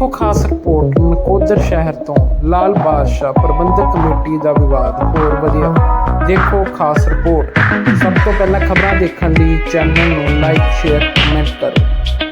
ਦੇਖੋ ਖਾਸ ਰਿਪੋਰਟ ਨਕੋਦਰ ਸ਼ਹਿਰ ਤੋਂ ਲਾਲ ਬਾਦਸ਼ਾਹ ਪ੍ਰਬੰਧਕ ਕਮੇਟੀ ਦਾ ਵਿਵਾਦ, ਹੋਰ ਵਧਿਆ। ਦੇਖੋ ਖਾਸ ਰਿਪੋਰਟ। ਸਭ ਤੋਂ ਪਹਿਲਾਂ ਖਬਰਾਂ ਦੇਖਣ ਲਈ ਚੈਨਲ ਨੂੰ ਲਾਈਕ, ਸ਼ੇਅਰ, ਕਮੈਂਟ ਕਰੋ।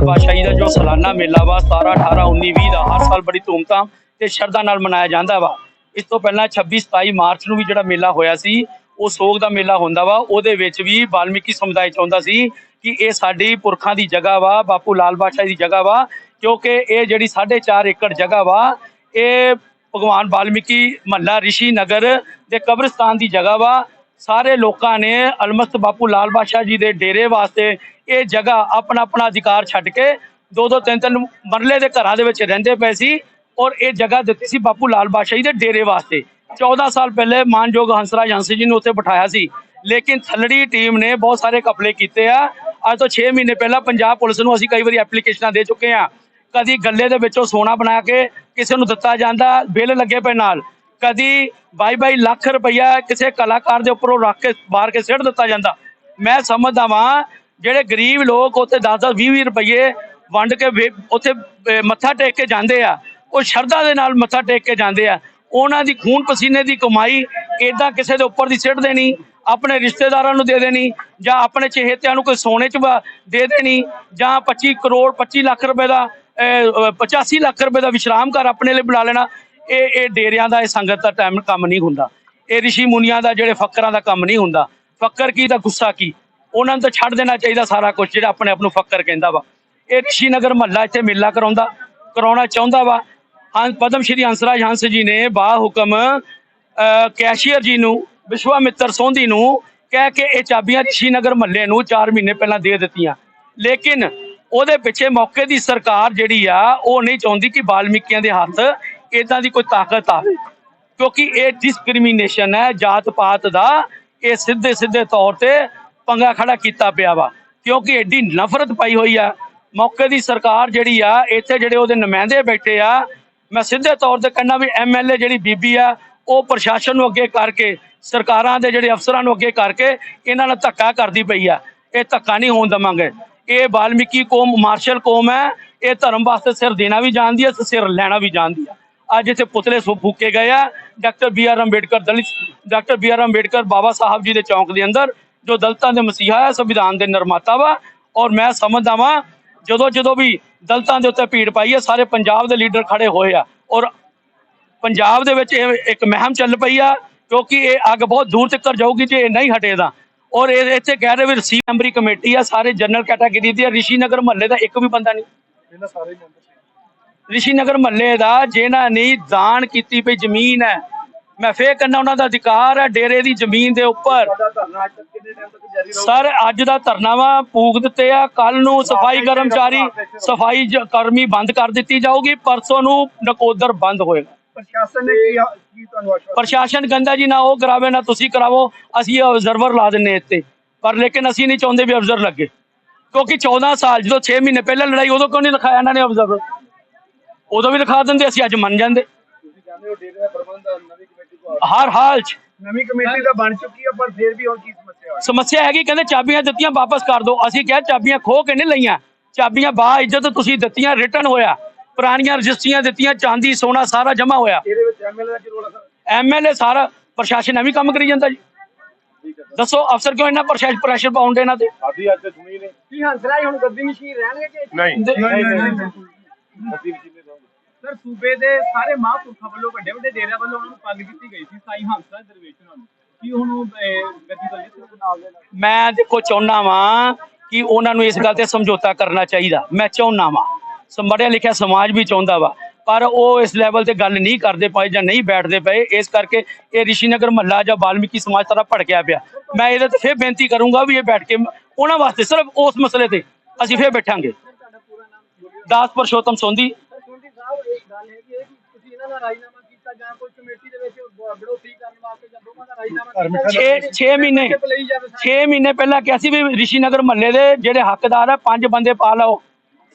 ਅਲਮਸਤ ਬਾਪੂ ਲਾਲ ਬਾਦਸ਼ਾਹ ਦਾ ਜੋ ਸਾਲਾਨਾ ਮੇਲਾ ਵਾ 17 18 19 20 ਦਾ, ਹਰ ਸਾਲ ਬੜੀ ਧੂਮਧਾਮ ਤੇ ਸ਼ਰਧਾ ਨਾਲ ਮਨਾਇਆ ਜਾਂਦਾ ਵਾ। ਇਸ ਤੋਂ ਪਹਿਲਾਂ 26 27 ਮਾਰਚ ਨੂੰ ਵੀ ਜਿਹੜਾ ਮੇਲਾ ਹੋਇਆ ਸੀ, ਉਹ ਸੋਗ ਦਾ ਮੇਲਾ ਹੁੰਦਾ ਵਾ। ਉਹਦੇ ਵਿੱਚ ਵੀ ਵਾਲਮੀਕੀ ਸਮੁਦਾਇ ਚਾਹੁੰਦਾ ਸੀ ਕਿ ਇਹ ਸਾਡੀ ਪੁਰਖਾਂ ਦੀ ਜਗ੍ਹਾ ਵਾ, ਬਾਪੂ ਲਾਲ ਬਾਦਸ਼ਾਹ ਦੀ ਜਗ੍ਹਾ ਵਾ, ਕਿਉਂਕਿ ਇਹ ਜਿਹੜੀ 4.5 ਏਕੜ ਜਗ੍ਹਾ ਵਾ, ਇਹ ਭਗਵਾਨ ਵਾਲਮੀਕੀ ਮਹੱਲਾ ਰਿਸ਼ੀ ਨਗਰ ਦੇ ਕਬਰਸਤਾਨ ਦੀ ਜਗ੍ਹਾ ਵਾ। ਸਾਰੇ ਲੋਕਾਂ ਨੇ ਅਲਮਸਤ ਬਾਪੂ ਲਾਲ ਬਾਦਸ਼ਾਹ ਜੀ ਦੇ ਡੇਰੇ ਵਾਸਤੇ ਇਹ ਜਗ੍ਹਾ ਆਪਣਾ ਆਪਣਾ ਅਧਿਕਾਰ ਛੱਡ ਕੇ ਦੋ ਦੋ ਤਿੰਨ ਤਿੰਨ ਮਰਲੇ ਦੇ ਘਰਾਂ ਦੇ ਵਿੱਚ ਰਹਿੰਦੇ ਪਏ ਸੀ ਔਰ ਇਹ ਜਗ੍ਹਾ ਦਿੱਤੀ ਸੀ ਬਾਪੂ ਲਾਲ ਬਾਦਸ਼ਾਹ ਦੇ ਡੇਰੇ ਵਾਸਤੇ। 14 ਸਾਲ ਪਹਿਲੇ ਮਾਨਯੋਗ ਹੰਸਰਾਜ ਹੰਸ ਜੀ ਨੂੰ ਉੱਥੇ ਬਿਠਾਇਆ ਸੀ। ਲੇਕਿਨ ਥੱਲੜੀ ਟੀਮ ਨੇ ਬਹੁਤ ਸਾਰੇ ਕਪਲੇ ਕੀਤੇ ਆ। ਅੱਜ ਤੋਂ 6 ਮਹੀਨੇ ਪਹਿਲਾਂ ਪੰਜਾਬ ਪੁਲਿਸ ਨੂੰ ਅਸੀਂ ਕਈ ਵਾਰੀ ਐਪਲੀਕੇਸ਼ਨਾਂ ਦੇ ਚੁੱਕੇ ਆ। ਕਦੀ ਗੱਲੇ ਦੇ ਵਿੱਚੋਂ ਸੋਨਾ ਬਣਾ ਕੇ ਕਿਸੇ ਨੂੰ ਦਿੱਤਾ ਜਾਂਦਾ, ਬਿੱਲ ਲੱਗੇ ਪਏ ਨਾਲ। ਕਦੀ 22 ਲੱਖ ਰੁਪਈਆ ਕਿਸੇ ਕਲਾਕਾਰ ਦੇ ਉੱਪਰੋਂ ਰੱਖ ਕੇ ਬਾਹਰ ਕੇ ਸਿੱਟ ਦਿੱਤਾ ਜਾਂਦਾ। ਮੈਂ ਸਮਝਦਾ ਵਾਂ ਜਿਹੜੇ ਗਰੀਬ ਲੋਕ ਉੱਥੇ 10-10 20-20 ਰੁਪਏ ਵੰਡ ਕੇ ਵੇ- ਉੱਥੇ ਮੱਥਾ ਟੇਕ ਕੇ ਜਾਂਦੇ ਆ ਉਹ ਸ਼ਰਧਾ ਦੇ ਨਾਲ ਮੱਥਾ ਟੇਕ ਕੇ ਜਾਂਦੇ ਆ। ਉਹਨਾਂ ਦੀ ਖੂਨ ਪਸੀਨੇ ਦੀ ਕਮਾਈ ਏਦਾਂ ਕਿਸੇ ਦੇ ਉੱਪਰ ਦੀ ਸਿੱਟ ਦੇਣੀ ਆਪਣੇ ਰਿਸ਼ਤੇਦਾਰਾਂ ਨੂੰ ਦੇ ਦੇਣੀ ਜਾਂ ਆਪਣੇ ਚਹੇਤਿਆਂ ਨੂੰ ਕੋਈ ਸੋਨੇ 'ਚ ਵਾ- ਦੇ ਦੇਣੀ ਜਾਂ 25 ਕਰੋੜ 25 ਲੱਖ ਰੁਪਏ ਦਾ ਅਹ, 85 ਲੱਖ ਰੁਪਏ ਦਾ ਵਿਸ਼ਰਾਮ ਘਰ ਆਪਣੇ ਲਈ ਬਣਾ ਲੈਣਾ ਇਹ ਇਹ ਡੇਰਿਆਂ ਦਾ ਇਹ ਸੰਗਤ ਦਾ ਟਾਈਮ ਕੰਮ ਨਹੀਂ ਹੁੰਦਾ। ਇਹ ਰਿਸ਼ੀ ਮੁਨੀਆਂ ਦਾ ਜਿਹੜੇ ਫਕਰਾਂ ਦਾ ਕੰਮ ਨਹੀਂ ਹੁੰਦਾ। ਫਕਰ ਕੀ ਦਾ ਗੁੱਸਾ ਕੀ? ਉਹਨਾਂ ਨੂੰ ਤਾਂ ਛੱਡ ਦੇਣਾ ਚਾਹੀਦਾ ਸਾਰਾ ਕੁਝ ਜਿਹੜਾ ਆਪਣੇ ਆਪ ਨੂੰ ਫੱਕਰ ਕਹਿੰਦਾ ਵਾ। ਇਹ ਰਿਸ਼ੀ ਨਗਰ ਮਹੱਲਾ ਇੱਥੇ ਮੇਲਾ ਕਰਾਉਂਦਾ, ਕਰਾਉਣਾ ਚਾਹੁੰਦਾ ਵਾ। ਹਾਂ ਪਦਮ ਸ਼੍ਰੀ ਹੰਸਰਾਜ ਹੰਸ ਜੀ ਨੇ ਬਾ ਹੁਕਮ ਕੈਸ਼ੀਅਰ ਜੀ ਨੂੰ ਵਿਸ਼ਵਾ ਮਿੱਤਰ ਸੋਂਧੀ ਨੂੰ ਕਹਿ ਕੇ ਇਹ ਚਾਬੀਆਂ ਰਿਸ਼ੀ ਨਗਰ ਮਹੱਲੇ ਨੂੰ 4 ਮਹੀਨੇ ਪਹਿਲਾਂ ਦੇ ਦਿੱਤੀਆਂ। ਲੇਕਿਨ ਉਹਦੇ ਪਿੱਛੇ ਮੌਕੇ ਦੀ ਸਰਕਾਰ ਜਿਹੜੀ ਆ, ਉਹ ਨਹੀਂ ਚਾਹੁੰਦੀ ਕਿ ਬਾਲਮੀਕੀਆਂ ਦੇ ਹੱਥ ਇਦਾਂ ਦੀ ਕੋਈ ਤਾਕਤ ਆਵੇ। ਕਿਉਂਕਿ ਇਹ ਡਿਸਕ੍ਰਿਮੀਨੇਸ਼ਨ ਹੈ ਜਾਤ ਪਾਤ ਦਾ, ਇਹ ਸਿੱਧੇ ਸਿੱਧੇ ਤੌਰ ਤੇ ਪੰਗਾ ਖੜਾ ਕੀਤਾ ਪਿਆ ਵਾ, ਕਿਉਂਕਿ ਐਡੀ ਨਫ਼ਰਤ ਪਾਈ ਹੋਈ ਆ। ਮੌਕੇ ਦੀ ਸਰਕਾਰ ਜਿਹੜੀ ਆ, ਇੱਥੇ ਜਿਹੜੇ ਉਹਦੇ ਨੁਮਾਇੰਦੇ ਬੈਠੇ ਆ, ਮੈਂ ਸਿੱਧੇ ਤੌਰ ਤੇ ਕਹਿੰਦਾ ਵੀ ਐਮਐਲਏ ਜਿਹੜੀ ਬੀਬੀ ਆ, ਉਹ ਪ੍ਰਸ਼ਾਸਨ ਨੂੰ ਅੱਗੇ ਕਰਕੇ, ਸਰਕਾਰਾਂ ਦੇ ਜਿਹੜੇ ਅਫਸਰਾਂ ਨੂੰ ਅੱਗੇ ਕਰਕੇ ਇਹਨਾਂ ਨਾਲ ਧੱਕਾ ਕਰਦੀ ਪਈ ਆ। ਇਹ ਧੱਕਾ ਨਹੀਂ ਹੋਣ ਦਵਾਂਗੇ। ਇਹ ਵਾਲਮੀਕੀ ਕੌਮ, ਮਾਰਸ਼ਲ ਕੌਮ ਹੈ ਇਹ ਧਰਮ ਵਾਸਤੇ ਸਿਰ ਦੇਣਾ ਵੀ ਜਾਣਦੀ ਹੈ ਤੇ ਸਿਰ ਲੈਣਾ ਵੀ ਜਾਣਦੀ ਹੈ ਅੱਜ ਇੱਥੇ ਪੁਤਲੇ ਸੁ ਫੂਕੇ ਗਏ ਆ। ਡਾਕਟਰ ਬੀ ਆਰ ਅੰਬੇਡਕਰ ਦਲਿਤ, doctor B R Ambedkar Baba Saheb ji ਦੇ ਚੌਂਕ ਦੇ ਅੰਦਰ ਜੋ ਦਲਿਤਾਂ ਦੇ ਮਸੀਹਾ ਹੈ ਸੰਵਿਧਾਨ ਦੇ ਨਿਰਮਾਤਾ ਵਾ ਔਰ ਮੈਂ ਸਮਝਦਾ ਵਾਂ ਜਦੋਂ ਜਦੋਂ ਵੀ ਦਲਿਤਾਂ ਦੇ ਉੱਤੇ ਭੀੜ ਪਾਈ ਹੈ ਸਾਰੇ ਪੰਜਾਬ ਦੇ ਲੀਡਰ ਖੜੇ ਹੋਏ ਆ ਔਰ ਪੰਜਾਬ ਦੇ ਵਿੱਚ ਇੱਕ ਮਹਿਮ ਚੱਲ ਪਈ ਆ ਕਿਉਂਕਿ ਇਹ ਅੱਗ ਬਹੁਤ ਦੂਰ ਤੱਕ ਜਾਊਗੀ ਜੇ ਇਹ ਨਹੀਂ ਹਟੇਦਾ। ਔਰ ਇਹ ਇੱਥੇ ਕਹਿ ਰਹੇ ਵੀ ਰਸੀ ਮੈਂਬਰੀ ਕਮੇਟੀ ਆ ਸਾਰੇ ਜਨਰਲ ਕੈਟਾਗਰੀ ਦੀ ਆ ਰਿਸ਼ੀ ਨਗਰ ਮਹੱਲੇ ਦਾ ਇੱਕ ਵੀ ਬੰਦਾ ਨਹੀਂ। ਇਹਨਾਂ ਸਾਰੇ ਮੈਂਬਰ ਰਿਸ਼ੀ ਨਗਰ ਮਹੱਲੇ ਦਾ ਜਿਹਨਾਂ ਨੇ ਦਾਨ ਕੀਤੀ ਪਈ ਜ਼ਮੀਨ ਹੈ ਮੈਂ ਫੇਰ ਕਹਿੰਦਾ ਉਹਨਾਂ ਦਾ ਅਧਿਕਾਰ ਹੈ ਡੇਰੇ ਦੀ ਜ਼ਮੀਨ ਦੇ ਉੱਪਰ। ਸਰ ਅੱਜ ਦਾ ਧਰਨਾ ਵਾ ਪੂਗ ਦਿੱਤੇ ਆ। ਕੱਲ ਨੂੰ ਸਫ਼ਾਈ ਕਰਮਚਾਰੀ ਸਫ਼ਾਈ ਕਰਮੀ ਬੰਦ ਕਰ ਦਿੱਤੀ ਜਾਊਗੀ। ਪਰਸੋਂ ਨੂੰ ਨਕੋਦਰ ਬੰਦ ਹੋਏਗਾ। ਪ੍ਰਸ਼ਾਸਨ ਨੇ ਕੀ ਕੀ ਤੁਹਾਨੂੰ ਪ੍ਰਸ਼ਾਸਨ ਕਹਿੰਦਾ ਜੀ ਨਾ ਉਹ ਕਰਾਵੇ ਨਾ ਤੁਸੀਂ ਕਰਾਵੋ। ਅਸੀਂ ਆਬਜ਼ਰਵਰ ਲਾ ਦਿੰਨੇ ਇੱਥੇ। ਪਰ ਲੇਕਿਨ ਅਸੀਂ ਨਹੀਂ ਚਾਹੁੰਦੇ ਵੀ ਅਬਜ਼ਰਵਰ ਲੱਗੇ। ਕਿਉਂਕਿ 14 ਸਾਲ ਜਦੋਂ 6 ਮਹੀਨੇ ਪਹਿਲਾਂ ਲੜਾਈ ਉਦੋਂ ਕਿਉਂ ਨਹੀਂ ਲਿਖਾਇਆ ਇਹਨਾਂ ਨੇ ਅਬਜ਼ਰਵਰ ਉਦੋਂ ਵੀ ਲਿਖਾ ਦਿੰਦੇ ਅਸੀਂ ਅੱਜ ਮੰਨ ਜਾਂਦੇ। ਤੁਸੀਂ ਕਹਿੰਦੇ ਹੋ ਡੇਰੇ ਦਾ ਪ੍ਰਬੰਧ ਨਵੀਂ ਹਰ ਹਾਲ 'ਚ ਨਵੀਂ ਕਮੇਟੀ ਤਾਂ ਬਣ ਚੁੱਕੀ ਹੈ ਪਰ ਫਿਰ ਵੀ ਹੁਣ ਕੀ ਸਮੱਸਿਆ ਹੈ ਸਮੱਸਿਆ ਹੈਗੀ ਕਹਿੰਦੇ ਚਾਬੀਆਂ ਦਿੱਤੀਆਂ ਵਾਪਸ ਕਰ ਦਿਓ। ਅਸੀਂ ਕਿਹਾ ਚਾਬੀਆਂ ਖੋ ਕੇ ਨਹੀਂ ਲਈਆਂ। ਚਾਬੀਆਂ ਬਾ ਇੱਜ਼ਤ ਤੁਸੀਂ ਦਿੱਤੀਆਂ ਰਿਟਰਨ ਹੋਇਆ। ਪੁਰਾਣੀਆਂ ਰਜਿਸਟਰੀਆਂ ਦਿੱਤੀਆਂ ਚਾਂਦੀ ਸੋਨਾ ਸਾਰਾ ਜਮ੍ਹਾਂ ਹੋਇਆ। ਇਹਦੇ ਵਿੱਚ ਐਮਐਲਏ ਦਾ ਕੀ ਰੋਲ ਹੈ ਸਰ? ਐਮਐਲਏ ਸਾਰਾ ਪ੍ਰਸ਼ਾਸਨ ਐਵੇਂ ਕੰਮ ਕਰੀ ਜਾਂਦਾ ਜੀ। ਦੱਸੋ ਅਫਸਰ ਕਿਉਂ ਇੰਨਾ ਪ੍ਰਸ਼ਾਸਨ ਪ੍ਰੈਸ਼ਰ ਪਾਉਂਦੇ ਇਹਨਾਂ ਤੇ? ਸਾਡੀ ਅੱਜ ਤੇ ਸੁਣੀ ਨੇ ਕੀ ਹੰਸਰਾਜ ਹੁਣ ਗੱਦੀ ਮਸ਼ੀਨ ਰਹਿਣਗੇ ਕਿ? ਨਹੀਂ। ਨਹੀਂ, ਨਹੀਂ ਸਰ, ਸੂਬੇ ਦੇ ਸਾਰੇ ਮਹਾਂਪੁਰਖਾਂ ਵੱਲੋਂ ਵੱਡੇ ਵੱਡੇ ਡੇਰਿਆਂ ਵੱਲੋਂ ਉਹਨਾਂ ਨੂੰ ਪੱਗ ਦਿੱਤੀ ਗਈ ਸੀ, ਸਾਈ ਹੰਸਰਾਜ ਦਰਵੇਸ਼ ਉਹਨਾਂ ਨੂੰ। ਕੀ ਹੁਣ ਉਹ ਗੱਦੀ ਵੱਲੇ ਮੈਂ ਦੇਖੋ, ਚਾਹੁੰਦਾ ਵਾਂ ਕਿ ਉਹਨਾਂ ਨੂੰ ਇਸ ਗੱਲ ਤੇ ਸਮਝੌਤਾ ਕਰਨਾ ਚਾਹੀਦਾ। ਮੈਂ ਚਾਹੁੰਦਾ ਵਾਂ। ਸਮੜਿਆ ਲਿਖਿਆ ਸਮਾਜ ਵੀ ਚਾਹੁੰਦਾ ਵਾ। ਪਰ ਉਹ ਇਸ ਲੈਵਲ ਤੇ ਗੱਲ ਨਹੀਂ ਕਰਦੇ ਪਏ ਜਾਂ ਨਹੀਂ ਬੈਠਦੇ ਪਏ। ਇਸ ਕਰਕੇ ਇਹ ਰਿਸ਼ੀਨਗਰ ਮਹੱਲਾ ਜਾਂ ਵਾਲਮੀਕੀ ਸਮਾਜ ਸਾਰਾ ਭੜਕਿਆ ਪਿਆ। ਮੈਂ ਇਹਦੇ ਤੇ ਫੇਰ ਬੇਨਤੀ ਕਰੂੰਗਾ ਵੀ ਇਹ ਬੈਠ ਕੇ ਉਹਨਾਂ ਵਾਸਤੇ ਸਿਰਫ ਉਸ ਮਸਲੇ ਤੇ ਅਸੀਂ ਫੇਰ ਬੈਠਾਂਗੇ। ਦਾਸ ਪਰਸ਼ੋਤਮ ਸੋਂਦੀ ਸੋਢੀ ਸਾਹਿਬ ਇੱਕ ਗੱਲ ਹੈ ਕਿ ਤੁਸੀਂ ਇਹਨਾਂ ਦਾ ਰਾਜਨਾਮਾ ਕੀਤਾ ਜਾਂ ਜਾਂ ਕੋਈ ਕਮੇਟੀ ਦੇ ਵਿੱਚ ਬ- ਬੜੋਤਰੀ ਕਰਨ ਵਾਸਤੇ ਜਾਂ ਦੋਵਾਂ ਦਾ ਰਾਜੀਨਾਮਾ 6 6 ਮਹੀਨੇ ਲਈ ਜਾਵੇ 6 ਮਹੀਨੇ ਪਹਿਲਾਂ ਕਿਹਾ ਸੀ ਵੀ ਰਿਸ਼ੀਨਗਰ ਮਹੱਲੇ ਦੇ ਜਿਹੜੇ ਹੱਕਦਾਰ ਆ ਪੰਜ ਬੰਦੇ ਪਾ ਲਓ।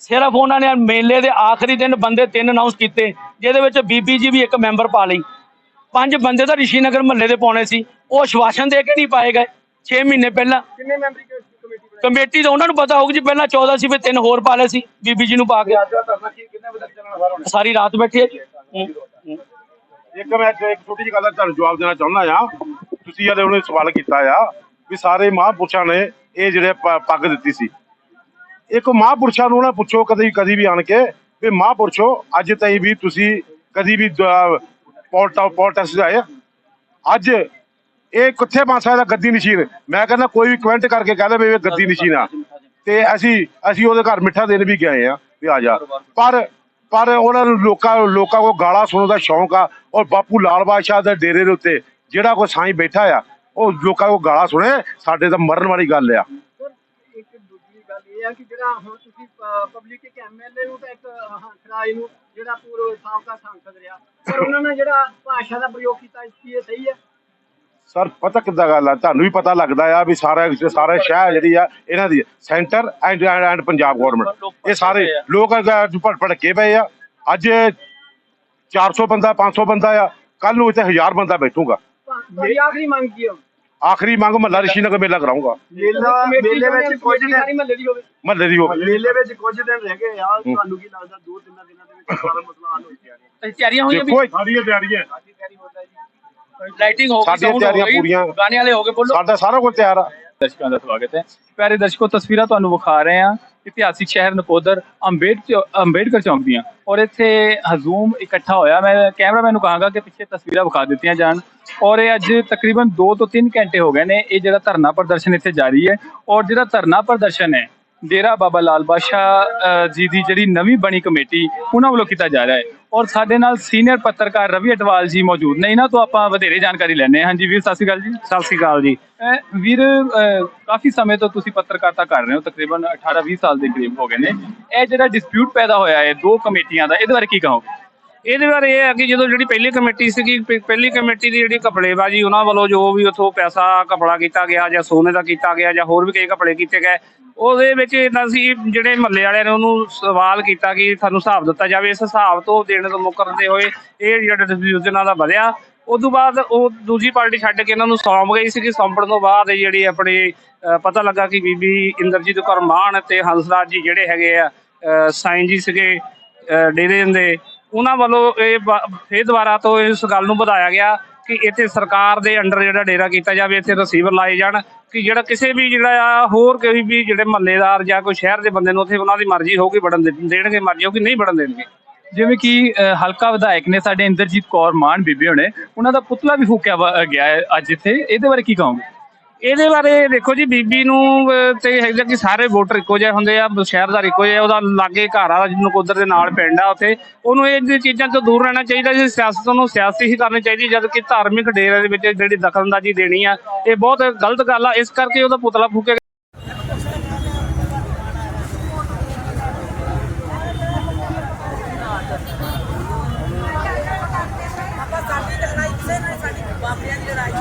ਸਿਰਫ ਉਹਨਾਂ ਨੇ ਮੇਲੇ ਦੇ ਆਖਰੀ ਦਿਨ ਬੰਦੇ ਤਿੰਨ ਅਨਾਉਂਸ ਕੀਤੇ ਜਿਹਦੇ ਵਿੱਚ ਬੀਬੀ ਜੀ ਵੀ ਇੱਕ ਮੈਂਬਰ ਪਾ ਲਈ। ਪੰਜ ਬੰਦੇ ਤਾਂ ਰਿਸ਼ੀਨਗਰ ਮਹੱਲੇ ਦੇ ਪਾਉਣੇ ਸੀ। ਉਹ ਆਸ਼ਵਾਸਨ ਦੇ ਕੇ ਨਹੀਂ ਪਾਏ ਗਏ। 6 ਮਹੀਨੇ ਪਹਿਲਾਂ ਕਿੰਨੇ ਮੈਂਬਰੀ ਕ- ਕਮੇਟੀ ਕਮੇਟੀ ਤਾਂ ਉਹਨਾਂ ਨੂੰ ਪਤਾ ਹੋਊਗੀ ਜੀ ਪਹਿਲਾਂ 14 ਸੀ ਫਿਰ ਤਿੰਨ ਹੋਰ ਪਾ ਲਏ ਸੀ ਬੀਬੀ ਜੀ ਨੂੰ ਪਾ ਕੇ। ਸਾਰੀ ਰਾਤ ਬੈਠੇ। ਇੱਕ ਮੈਂ ਇੱਕ ਛੋਟੀ ਜਿਹੀ ਗੱਲ ਦਾ ਤੁਹਾਨੂੰ ਜਵਾਬ ਦੇਣਾ ਚਾਹੁੰਦਾ ਆ ਤੁਸੀਂ ਜਿਹੜੇ ਉਹਨੇ ਸਵਾਲ ਕੀਤਾ ਆ ਵੀ ਸਾਰੇ ਮਹਾਂਪੁਰਸ਼ਾਂ ਨੇ ਇਹ ਜਿਹੜੇ ਪੱਗ ਦਿੱਤੀ ਸੀ। ਇੱਕ ਮਹਾਂਪੁਰਸ਼ਾਂ ਨੂੰ ਨਾ ਪੁੱਛੋ ਕਦੀ ਕਦੀ ਵੀ ਆਣ ਕੇ ਵੀ ਮਹਾਂਪੁਰਸ਼ੋ, ਅੱਜ ਤਾਈਂ ਵੀ ਤੁਸੀਂ ਕਦੀ ਵੀ ਪੋਲਟਾ ਪੋਲਟਸ ਆਏ ਅੱਜ ਇਹ ਕਿੱਥੇ ਬਣ ਸਕਦਾ ਗੱਦੀ ਨਸ਼ੀਨ? ਮੈਂ ਕਹਿੰਦਾ ਕੋਈ ਵੀ ਕਮੈਂਟ ਕਰਕੇ ਕਹਿ ਦੇ ਵੀ ਇਹ ਗੱਦੀ ਨਸ਼ੀਨ ਆ। ਤੇ ਅਸੀਂ ਅਸੀਂ ਉਹਦੇ ਘਰ ਮਿੱਠਾ ਦੇਣ ਵੀ ਗਏ ਆ। ਵੀ ਆ ਜਾ। ਪਰ ਪਰ ਉਹਨਾਂ ਨੂੰ ਲੋਕਾਂ ਲੋਕਾਂ ਕੋ ਗਾਲਾਂ ਸੁਣਨ ਦਾ ਸ਼ੌਂਕ ਆ, ਔਰ ਬਾਪੂ ਲਾਲ ਬਾਦਸ਼ਾਹ ਦੇ ਡੇਰੇ ਦੇ ਉੱਤੇ ਜਿਹੜਾ ਕੋਈ ਸਾਈਂ ਬੈਠਾ ਆ, ਉਹ ਲੋਕਾਂ ਕੋ ਗਾਲਾਂ ਸੁਣੇ, ਸਾਡੇ ਤਾਂ ਮਰਨ ਵਾਲੀ ਗੱਲ ਆ। ਇੱਕ ਦੂਜੀ ਗੱਲ ਇਹ ਆ ਕਿ ਜਿਹੜਾ ਹੁਣ ਤੁਸੀਂ ਪਬਲਿਕ ਇੱਕ ਐਮਐਲਏ ਨੂੰ ਤਾਂ ਇੱਕ ਹੰਸਰਾਜ ਨੂੰ ਜਿਹੜਾ ਪੂਰਵ ਸਾਬਕਾ ਸੰਸਦ ਰਿਹਾ, ਪਰ ਉਹਨਾਂ ਨੇ ਜਿਹੜਾ ਭਾਸ਼ਾ ਦਾ ਪ੍ਰਯੋਗ ਕੀਤਾ, ਇਸ ਕੀ ਇਹ ਸਹੀ ਹੈ? ਸਰ ਪਤਾ ਕਿੱਦਾਂ ਗੱਲ ਆ? ਤੁਹਾਨੂੰ ਵੀ ਪਤਾ ਲੱਗਦਾ ਆ ਵੀ ਸਾਰਾ ਸਾਰਾ ਸ਼ਹਿਰ ਜਿਹੜੀ ਆ ਇਹਨਾਂ ਦੀ centre and and Punjab government ਇਹ ਸਾਰੇ ਲੋਕ ਭੜ ਭੜਕੇ ਪਏ ਆ। ਅੱਜ 400 ਬੰਦਾ 500 ਬੰਦਾ ਆ। ਕੱਲ ਨੂੰ ਇੱਥੇ 1000 ਬੰਦਾ ਬੈਠੂਗਾ। ਆਖਰੀ ਮੰਗ ਕੀ ਹੈ ਆਖਰੀ ਮੰਗ ਮਹੱਲਾ ਰਿਸ਼ੀਨਗਰ ਮੇਲਾ ਕਰਾਉਂਗਾ ਮੇਲਾ ਮੇਲੇ ਵਿੱਚ ਕੁਝ ਸਾਰੀ ਮਹੱਲੇ ਦੀ ਹੋਵੇ। ਮਹੱਲੇ ਦੀ ਹੋਵੇ। ਮੇਲੇ ਵਿੱਚ ਕੁਝ ਦਿਨ ਰਹਿ ਗਏ ਆ। ਤੁਹਾਨੂੰ ਕੀ ਲੱਗਦਾ ਦੋ ਤਿੰਨ ਦਿਨਾਂ ਦੇ ਵਿੱਚ ਸਾਰਾ ਮਸਲਾ ਹੱਲ ਹੋ ਜਾਏਗਾ ਤਿਆਰੀਆਂ ਹੋਈਆਂ ਵੀ ਦੇਖੋ ਸਾਡੀਆਂ ਤਿਆਰੀਆਂ। ਲਾਈਟਿੰਗ ਹੋ ਗਈ ਸਾਡੀਆਂ sound ਹੋ ਤਿਆਰੀਆਂ ਗਈ, ਪੂਰੀਆਂ। ਗਾਣੇ ਵਾਲੇ ਹੋ ਗਏ ਬੋਲੋ। ਸਾਡਾ ਸਾਰਾ ਕੁਝ ਤਿਆਰ ਆ। ਦਰਸ਼ਕਾਂ ਦਾ ਸਵਾਗਤ ਹੈ। ਪਿਆਰੇ ਦਰਸ਼ਕੋ ਤਸਵੀਰਾਂ ਤੁਹਾਨੂੰ ਵਿਖਾ ਰਹੇ ਹਾਂ। ਇਤਿਹਾਸਿਕ ਸ਼ਹਿਰ ਨਕੋਦਰ ਅੰਬੇਡ ਅੰਬੇਡਕਰ ਚੌਂਕ ਦੀਆਂ। ਔਰ ਇੱਥੇ ਹਜ਼ੂਮ ਇਕੱਠਾ ਹੋਇਆ। ਮੈਂ ਕੈਮਰਾਮੈਨ ਨੂੰ ਕਹਾਂਗਾ ਕਿ ਪਿੱਛੇ ਤਸਵੀਰਾਂ ਵਿਖਾ ਦਿੱਤੀਆਂ ਜਾਣ। ਔਰ ਇਹ ਅੱਜ ਤਕਰੀਬਨ 2 ਤੋਂ 3 ਘੰਟੇ ਹੋ ਗਏ ਨੇ। ਇਹ ਜਿਹੜਾ ਧਰਨਾ ਪ੍ਰਦਰਸ਼ਨ ਇੱਥੇ ਜਾਰੀ ਹੈ। ਔਰ ਜਿਹੜਾ ਧਰਨਾ ਪ੍ਰਦਰਸ਼ਨ ਹੈ ਡੇਰਾ ਬਾਬਾ ਲਾਲ ਬਾਦਸ਼ਾਹ ਜੀ ਦੀ ਜਿਹੜੀ ਨਵੀਂ ਬਣੀ ਕਮੇਟੀ ਉਹਨਾਂ ਵੱਲੋਂ ਕੀਤਾ ਜਾ ਰਿਹਾ ਹੈ। ਔਰ ਸਾਡੇ ਨਾਲ ਸੀਨੀਅਰ ਪੱਤਰਕਾਰ ਰਵੀ ਅਟਵਾਲ ਜੀ ਮੌਜੂਦ ਨੇ। ਇਹਨਾਂ ਤੋਂ ਆਪਾਂ ਵਧੇਰੇ ਜਾਣਕਾਰੀ ਲੈਣੇ ਹਾਂ। ਹਾਂਜੀ ਵੀਰ ਸਤਿ ਸ਼੍ਰੀ ਅਕਾਲ ਜੀ। ਸਤਿ ਸ਼੍ਰੀ ਅਕਾਲ ਜੀ। ਵੀਰ ਕਾਫੀ ਸਮੇਂ ਤੋਂ ਤੁਸੀਂ ਪੱਤਰਕਾਰਤਾ ਕਰ ਰਹੇ ਹੋ। ਤਕਰੀਬਨ 18-20 ਸਾਲ ਦੇ ਕਰੀਬ ਹੋ ਗਏ ਨੇ। ਇਹ ਜਿਹੜਾ ਡਿਸਪਿਊਟ ਪੈਦਾ ਹੋਇਆ ਹੈ ਦੋ ਕਮੇਟੀਆਂ ਦਾ ਇਹਦੇ ਬਾਰੇ ਕੀ ਕਹੋਗੇ? ਇਹਦੇ ਬਾਰੇ ਇਹ ਹੈ ਕਿ ਜਦੋਂ ਜਿਹੜੀ ਪਹਿਲੀ ਕਮੇਟੀ ਸੀਗੀ ਪ- ਪਹਿਲੀ ਕਮੇਟੀ ਦੀ ਜਿਹੜੀ ਕਪੜੇਬਾਜੀ ਉਹਨਾਂ ਵੱਲੋਂ ਜੋ ਵੀ ਉੱਥੋਂ ਪੈਸਾ ਕਪੜਾ ਕੀਤਾ ਗਿਆ ਜਾਂ ਸੋਨੇ ਦਾ ਕੀਤਾ ਗਿਆ ਜਾਂ ਹੋਰ ਵੀ ਕਈ ਕਪੜੇ ਕੀਤੇ ਗਏ ਉਹਦੇ ਵਿੱਚ ਇਹਨਾਂ ਸੀ ਜਿਹੜੇ ਮਹੱਲੇ ਵਾਲਿਆਂ ਨੇ ਉਹਨੂੰ ਸਵਾਲ ਕੀਤਾ ਕਿ ਸਾਨੂੰ ਹਿਸਾਬ ਦਿੱਤਾ ਜਾਵੇ। ਇਸ ਹਿਸਾਬ ਤੋਂ ਦੇਣ ਤੋਂ ਮੁਕਰਦੇ ਹੋਏ ਇਹ ਜਿਹੜਾ ਡਿਸਪਿਊਟ ਇਹਨਾਂ ਦਾ ਵਧਿਆ। ਉਸ ਤੋਂ ਬਾਅਦ ਉਹ ਦੂਜੀ ਪਾਰਟੀ ਛੱਡ ਕੇ ਇਹਨਾਂ ਨੂੰ ਸੌਂਪ ਗਈ ਸੀ ਕਿ ਸੌਂਪਣ ਤੋਂ ਬਾਅਦ ਇਹ ਜਿਹੜੀ ਆਪਣੀ ਅ, ਪਤਾ ਲੱਗਾ ਕਿ ਬੀਬੀ ਇੰਦਰਜੀਤ ਕੌਰ ਮਾਨ ਤੇ ਹੰਸਰਾਜ ਜੀ ਜਿਹੜੇ ਹੈਗੇ ਆ ਅ, ਸਾਈਂ ਜੀ ਸੀਗੇ ਅ, ਡੇਰੇ ਦੇ। ਉਹਨਾਂ ਵੱਲੋਂ ਇਹ ਬ- ਫਿਰ ਦੁਬਾਰਾ ਤੋਂ ਇਸ ਗੱਲ ਨੂੰ ਵਧਾਇਆ ਗਿਆ ਕਿ ਇੱਥੇ ਸਰਕਾਰ ਦੇ ਅੰਡਰ ਜਿਹੜਾ ਡੇਰਾ ਕੀਤਾ ਜਾਵੇ, ਇੱਥੇ ਰਿਸੀਵਰ ਲਾਏ ਜਾਣ, ਕਿ ਜਿਹੜਾ ਕਿਸੇ ਵੀ ਜਿਹੜਾ ਆ, ਹੋਰ ਕੋਈ ਵੀ ਜਿਹੜੇ ਮਹੱਲੇਦਾਰ ਜਾਂ ਕੋਈ ਸ਼ਹਿਰ ਦੇ ਬੰਦੇ ਨੂੰ ਉੱਥੇ ਉਹਨਾਂ ਦੀ ਮਰਜ਼ੀ ਹੋਊਗੀ, ਵੜਨ ਦੇ- ਦੇਣਗੇ, ਮਰਜ਼ੀ ਹੋਊਗੀ, ਨਹੀਂ ਵੜਨ ਦੇਣਗੇ। ਜਿਵੇਂ ਕਿ ਅਹ ਹਲਕਾ ਵਿਧਾਇਕ ਨੇ ਸਾਡੇ ਇੰਦਰਜੀਤ ਕੌਰ ਮਾਨ ਬੀਬੀ ਹੋਣੇ, ਉਹਨਾਂ ਦਾ ਪੁਤਲਾ ਵੀ ਫੂਕਿਆ ਵਾ- ਗਿਆ ਹੈ ਅੱਜ ਇੱਥੇ। ਇਹਦੇ ਬਾਰੇ ਕੀ ਕਹੋਗੇ? ਇਹਦੇ ਬਾਰੇ ਦੇਖੋ ਜੀ ਬੀਬੀ ਨੂੰ ਅਹ, ਤੇ ਹੈਗਾ ਕਿ ਸਾਰੇ ਵੋਟਰ ਇੱਕੋ ਜਿਹੇ ਹੁੰਦੇ ਆ ਸ਼ਹਿਰਦਾਰ ਇੱਕੋ ਜਿਹਾ ਉਹਦਾ ਲਾਗੇ ਘਰ ਆ ਜਿਹਨੂੰ ਕੁਦਰ ਦੇ ਨਾਲ ਪਿੰਡ ਆ ਉੱਥੇ ਉਹਨੂੰ ਇਹ ਚੀਜ਼ਾਂ ਤੋਂ ਦੂਰ ਰਹਿਣਾ ਚਾਹੀਦਾ ਜੀ ਸਿਆਸਤ ਨੂੰ ਸਿਆਸੀ ਹੀ ਕਰਨੀ ਚਾਹੀਦੀ ਜਦ ਕਿ ਧਾਰਮਿਕ ਡੇਰੇ ਦੇ ਵਿੱਚ ਜਿਹੜੀ ਦਖਲਅੰਦਾਜ਼ੀ ਦੇਣੀ ਆ ਇਹ ਬਹੁਤ ਗਲਤ ਗੱਲ ਆ ਇਸ ਕਰਕੇ ਉਹਦਾ ਪੁਤਲਾ ਫੂਕਿਆ ਆਪਾਂ ਸਾਡੀ ਲੜਾਈ ਕਿਸੇ ਨਾਲ ਸਾਡੀ ਬਾਬਿਆਂ ਦੀ ਲੜਾਈ